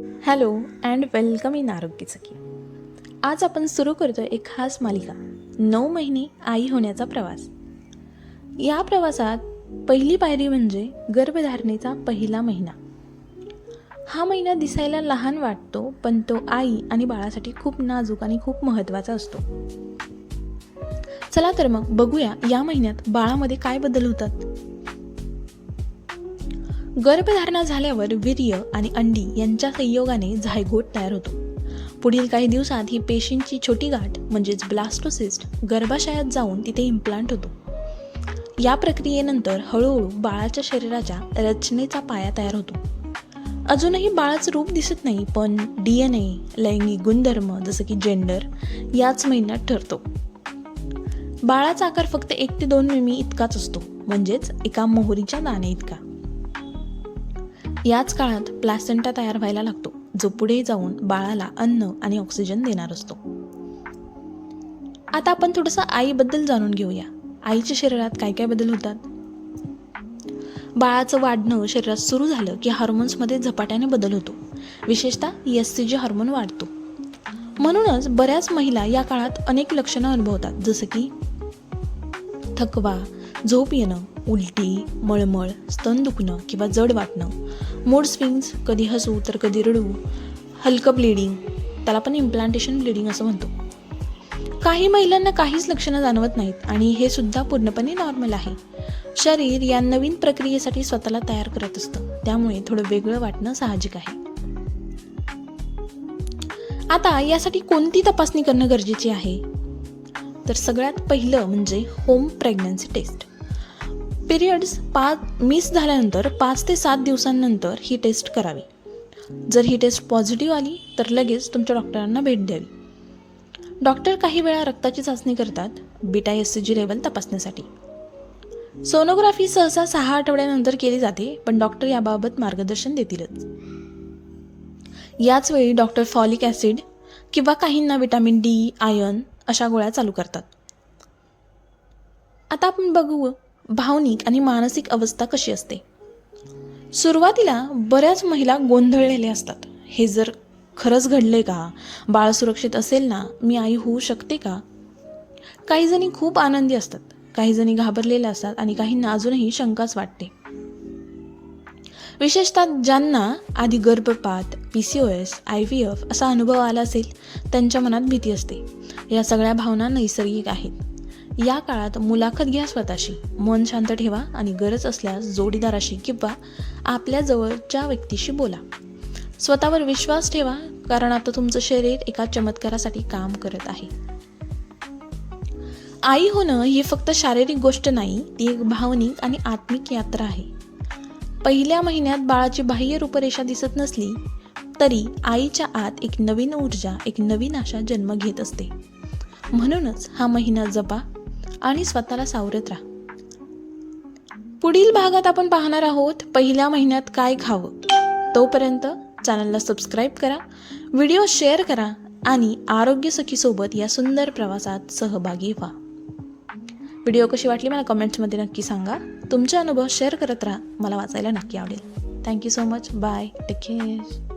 Hello and welcome in आरोग्य सखी. आज आपण सुरू करतो एक खास मालिका नऊ महिने आई होण्याचा प्रवास. या प्रवासात पहिली पायरी म्हणजे गर्भधारणेचा पहिला महिना. हा महिना दिसायला लहान वाटतो पण तो आई आणि बाळासाठी खूप नाजूक आणि खूप महत्त्वाचा असतो. चला तर मग बघूया या महिन्यात बाळामध्ये काय बदल होतात. गर्भधारणा झाल्यावर वीर्य आणि अंडी यांच्या संयोगाने झायगोट तयार होतो. पुढील काही दिवसात ही पेशींची छोटी गाठ म्हणजेच ब्लास्टोसिस्ट गर्भाशयात जाऊन तिथे इम्प्लांट होतो. या प्रक्रियेनंतर हळूहळू बाळाच्या शरीराच्या रचनेचा पाया तयार होतो. अजूनही बाळाचं रूप दिसत नाही पण डी एन ए लैंगिक गुणधर्म जसं की जेंडर याच महिन्यात ठरतो. बाळाचा आकार फक्त एक ते दोन मिमी इतकाच असतो म्हणजेच एका मोहरीच्या दाणे इतका. याच काळात प्लॅसेंटा तयार व्हायला लागतो जो पुढे जाऊन बाळाला अन्न आणि ऑक्सिजन देणार असतो. आता आपण थोडंसं आईबद्दल जाणून घेऊया. आईच्या शरीरात काय काय बदल होतात? बाळाचं वाढणं शरीरात सुरू झालं की हार्मोन्समध्ये झपाट्याने बदल होतो. विशेषतः एस सी जी हार्मोन वाढतो. म्हणूनच बऱ्याच महिला या काळात अनेक लक्षणं अनुभवतात जसं की थकवा झोप येणं उलटी मळमळ स्तन दुखणं किंवा जड वाटणं. मूड स्विंग्स कधी हसू तर कधी रडू. हलकं ब्लिडिंग त्याला पण इम्प्लांटेशन ब्लिडिंग असं म्हणतो. काही महिलांना काहीच लक्षणं जाणवत नाहीत आणि हे सुद्धा पूर्णपणे नॉर्मल आहे. शरीर या नवीन प्रक्रियेसाठी स्वतःला तयार करत असतं. त्यामुळे थोडं वेगळं वाटणं साहजिक आहे. आता यासाठी कोणती तपासणी करणं गरजेची आहे? तर सगळ्यात पहिलं म्हणजे होम प्रेग्नन्सी टेस्ट पिरियड्स पाच मिस झाल्यानंतर पाच ते सात दिवसांनंतर ही टेस्ट करावी. जर ही टेस्ट पॉझिटिव्ह आली तर लगेच तुमच्या डॉक्टरांना भेट द्यावी. डॉक्टर काही वेळा रक्ताची चाचणी करतात beta S C G level तपासण्यासाठी. सोनोग्राफी सहसा सहा आठवड्यानंतर केली जाते पण डॉक्टर याबाबत मार्गदर्शन देतीलच. याच वेळी डॉक्टर फॉलिक ॲसिड किंवा काहींना विटॅमिन डी आयर्न अशा गोळ्या चालू करतात. आता आपण बघू भावनिक आणि मानसिक अवस्था कशी असते? सुरुवातीला बऱ्याच महिला गोंधळलेल्या असतात. हे जर खरंच घडले का? बाळ सुरक्षित असेल ना? मी आई होऊ शकते का? काही जणी खूप आनंदी असतात. काही जणी घाबरलेल्या असतात आणि काहींना अजूनही शंकाच वाटते. विशेषतः ज्यांना आधी गर्भपात P C O S I V F असा अनुभव आला असेल त्यांच्या मनात भीती असते. या सगळ्या भावना नैसर्गिक आहेत. या काळात मुलाखत घ्या स्वतःशी. मन शांत ठेवा आणि गरज असल्यास जोडीदाराशी किंवा आपल्या जवळच्या व्यक्तीशी बोला. स्वतःवर विश्वास ठेवा कारण आता तुमचं शरीर एका चमत्कारासाठी काम करत आहे. आई होणं ही फक्त शारीरिक गोष्ट नाही ती एक भावनिक आणि आत्मिक यात्रा आहे. पहिल्या महिन्यात बाळाची बाह्य रूपरेषा दिसत नसली तरी आईच्या आत एक नवीन ऊर्जा एक नवीन आशा जन्म घेत असते. म्हणूनच हा महिना जपा आणि स्वतःला सावरत राहा. पुढील भागात आपण पाहणार आहोत पहिल्या महिन्यात काय खावं तोपर्यंत चॅनलला सबस्क्राईब करा व्हिडिओ शेअर करा आणि आरोग्य सखीसोबत या सुंदर प्रवासात सहभागी व्हा. व्हिडिओ कशी वाटली मला कमेंट्समध्ये नक्की सांगा. तुमचे अनुभव शेअर करत राहा. मला वाचायला नक्की आवडेल. Thank you so much bye take care